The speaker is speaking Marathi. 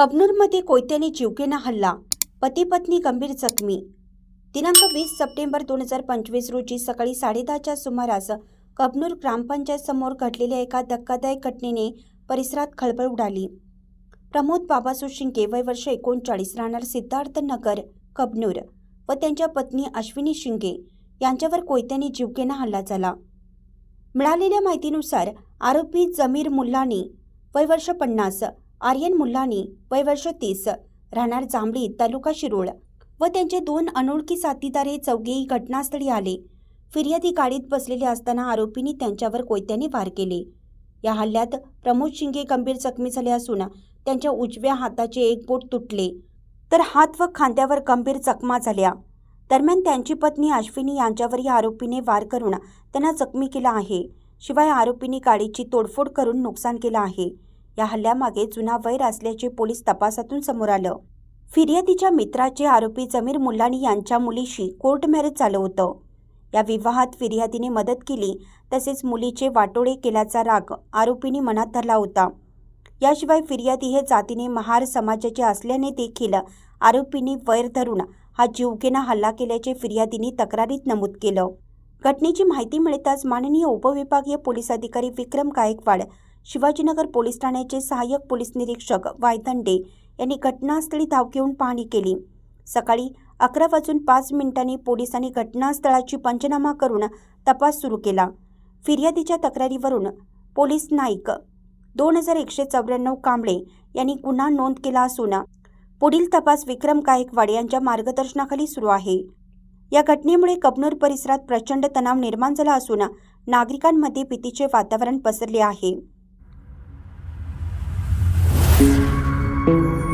कबनूरमध्ये कोयत्याने जीवघेणा हल्ला. पती पत्नी गंभीर जखमी. दिनांक वीस सप्टेंबर दोन हजार पंचवीस रोजी सकाळी साडेदहाच्या सुमारास कबनूर ग्रामपंचायत समोर घडलेल्या एका धक्कादायक घटनेने परिसरात खळबळ उडाली. प्रमोद बाबासू शिंके वय वर्ष एकोणचाळीस राहणार सिद्धार्थ नगर कबनूर व त्यांच्या पत्नी अश्विनी शिंगे यांच्यावर कोयत्याने जीवघेणा हल्ला झाला. मिळालेल्या माहितीनुसार आरोपी जमीर मुल्लानी वय वर्ष पन्नास आर्यन मुल्लानी वय वर्ष तीस राहणार जांभळी तालुका शिरोळ. व त्यांचे दोन अनोळखी साथीदारे चौघेही घटनास्थळी आले. फिर्यादी गाडीत बसलेले असताना आरोपींनी त्यांच्यावर कोयत्याने वार केले. या हल्ल्यात प्रमोद शिंगे गंभीर जखमी झाले असून त्यांच्या उजव्या हाताचे एक बोट तुटले. तर हात व खांद्यावर गंभीर जखमा झाल्या. दरम्यान त्यांची पत्नी अश्विनी यांच्यावरही आरोपीने वार करून त्यांना जखमी केला आहे. शिवाय आरोपींनी गाडीची तोडफोड करून नुकसान केलं आहे. या हल्ल्यामागे जुना वैर असल्याचे पोलीस तपासातून समोर आलं. फिर्यादीच्या मित्राचे आरोपी जमीर मुल्लानी यांच्या मुलीशी कोर्ट मॅरेज झालं होतं. या विवाहात फिर्यादीने मदत केली तसेच मुलीचे वाटोळे केल्याचा राग आरोपींनी मनात धरला होता. याशिवाय फिर्यादी हे जातीने महार समाजाचे असल्याने देखील आरोपींनी वैर धरून हा जीवघेणा हल्ला केल्याचे फिर्यादीने तक्रारीत नमूद केलं. घटनेची माहिती मिळताच माननीय उपविभागीय पोलीस अधिकारी विक्रम गायकवाड शिवाजीनगर पोलीस ठाण्याचे सहाय्यक पोलीस निरीक्षक वायदंडे यांनी घटनास्थळी धाव घेऊन पाहणी केली. सकाळी अकरा वाजून पाच मिनिटांनी पोलिसांनी घटनास्थळाची पंचनामा करून तपास सुरू केला. फिर्यादीच्या तक्रारीवरून पोलीस नाईक दोन हजार एकशे चौऱ्याण्णव कांबळे यांनी गुन्हा नोंद केला असून पुढील तपास विक्रम गायकवाड यांच्या मार्गदर्शनाखाली सुरू आहे. या घटनेमुळे कबनूर परिसरात प्रचंड तणाव निर्माण झाला असून नागरिकांमध्ये भीतीचे वातावरण पसरले आहे. Thank you.